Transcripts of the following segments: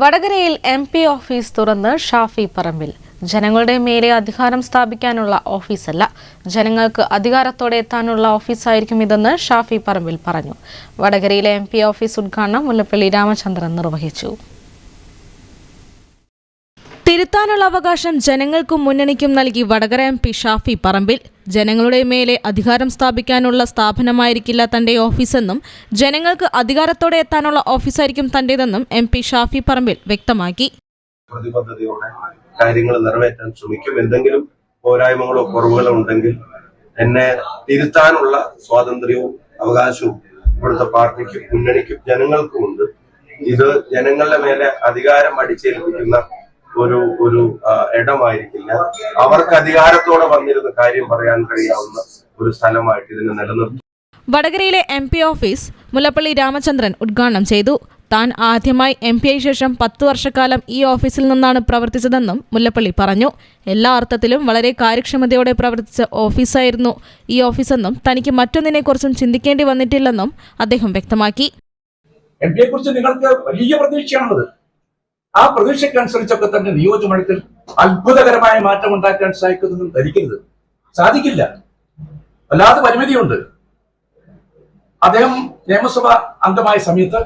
വടകരയിൽ M P office തുറന്ന് ഷാഫി പറമ്പിൽ. ജനങ്ങളുടെ മേലെ അധികാരം സ്ഥാപിക്കാനുള്ള ഓഫീസല്ല. ജനങ്ങൾക്ക് അധികാരത്തോടെ എത്താനുള്ള ഓഫീസായിരിക്കും ഇതെന്ന് ഷാഫി പറമ്പിൽ പറഞ്ഞു. വടകരയിലെ എം ഓഫീസ് ഉദ്ഘാടനം മുല്ലപ്പള്ളി രാമചന്ദ്രൻ നിർവഹിച്ചു. തിരുത്താനുള്ള അവകാശം ജനങ്ങൾക്കും മുന്നണിക്കും നൽകി വടകര എം പി ഷാഫി പറമ്പിൽ. ജനങ്ങളുടെ മേലെ അധികാരം സ്ഥാപിക്കാനുള്ള സ്ഥാപനമായിരിക്കില്ല തന്റെ ഓഫീസെന്നും ജനങ്ങൾക്ക് അധികാരത്തോടെ എത്താനുള്ള ഓഫീസായിരിക്കും തന്റേതെന്നും എം പി ഷാഫി പറമ്പിൽ വ്യക്തമാക്കി. പ്രതിബദ്ധതയോടെ കാര്യങ്ങൾ നിറവേറ്റാൻ ശ്രമിക്കും. എന്തെങ്കിലും പോരായ്മകളോ കുറവുകളോ ഉണ്ടെങ്കിൽ എന്നെ തിരുത്താനുള്ള സ്വാതന്ത്ര്യവും അവകാശവും ഇവിടുത്തെ പാർട്ടിക്കും മുന്നണിക്കും ജനങ്ങൾക്കുമുണ്ട് ഇത് ജനങ്ങളുടെ മേലെ അധികാരം അടിച്ചേൽപ്പിക്കുന്ന ഒരു ഒരു ഇടമായിരിക്കില്ല. അവർക്ക് അധികാരത്തോടെ വന്നിരുന്ന കാര്യം പറയാൻ കഴിയാവുന്ന ഒരു സ്ഥലമായിട്ട് ഇതിനെ നിലനിർത്തും. വടകരയിലെ M P office Mullappally Ramachandran ഉദ്ഘാടനം ചെയ്തു. താൻ ആദ്യമായി എം പി ഐ ശേഷം പത്തു വർഷക്കാലം ഈ ഓഫീസിൽ നിന്നാണ് പ്രവർത്തിച്ചതെന്നും മുല്ലപ്പള്ളി പറഞ്ഞു. എല്ലാ അർത്ഥത്തിലും വളരെ കാര്യക്ഷമതയോടെ പ്രവർത്തിച്ച ഓഫീസായിരുന്നു ഈ ഓഫീസെന്നും തനിക്ക് മറ്റൊന്നിനെക്കുറിച്ചും ചിന്തിക്കേണ്ടി വന്നിട്ടില്ലെന്നും അദ്ദേഹം വ്യക്തമാക്കി. എം പിയെ കുറിച്ച് നിങ്ങൾക്ക് വലിയ പ്രതീക്ഷയാണുള്ളത്. ആ പ്രതീക്ഷയ്ക്കനുസരിച്ചൊക്കെ തന്നെ നിയോജകമണ്ഡലത്തിൽ അത്ഭുതകരമായ മാറ്റം ഉണ്ടാക്കാൻ സാധിക്കുന്നതെന്നും ധരിക്കരുത്. സാധിക്കില്ല. വല്ലാതെ പരിമിതിയുണ്ട്. അദ്ദേഹം നിയമസഭ അംഗമായ സമയത്ത്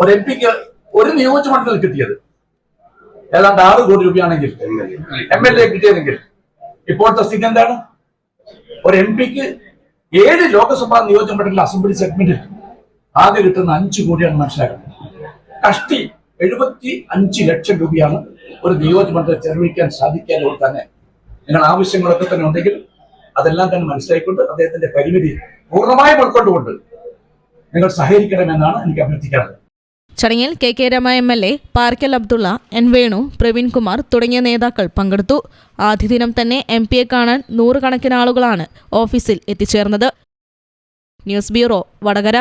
ഒരു എം പിക്ക് ഒരു നിയോജകമണ്ഡലത്തിൽ കിട്ടിയത്. ഏതാണ്ട് ആറ് കോടി രൂപയാണെങ്കിൽ എം എൽ എ കിട്ടിയതെങ്കിൽ ഇപ്പോഴത്തെ സ്ഥിതി എന്താണ്? ഒരു എം പിക്ക് ഏഴ് ലോക്സഭാ നിയോജകമണ്ഡലം അസംബ്ലി സെഗ്മെന്റിൽ ആകെ കിട്ടുന്ന അഞ്ചു കോടിയാണ് മനസ്സിലാക്കുന്നത്. കഷ്ടി എഴുപത്തി അഞ്ച് ലക്ഷം രൂപയാണ് ഒരു നിയോജകമണ്ഡലം ചെലവഴിക്കാൻ സാധിക്കാനുള്ള തന്നെ. നിങ്ങൾ ആവശ്യങ്ങളൊക്കെ തന്നെ ഉണ്ടെങ്കിൽ അതെല്ലാം തന്നെ മനസ്സിലാക്കിക്കൊണ്ട് അദ്ദേഹത്തിന്റെ പരിമിതി പൂർണമായും ഉൾക്കൊണ്ടുകൊണ്ട് നിങ്ങൾ സഹകരിക്കണമെന്നാണ് എനിക്ക് അഭ്യർത്ഥിക്കാറുള്ളത് ചടങ്ങിൽ K K Rema M L A Parakkal Abdulla N Venu Praveenkumar തുടങ്ങിയ നേതാക്കൾ പങ്കെടുത്തു. ആദ്യദിനം തന്നെ എം പിയെ കാണാൻ നൂറുകണക്കിന് ആളുകളാണ് ഓഫീസിൽ എത്തിച്ചേർന്നത്. News bureau Vadakara.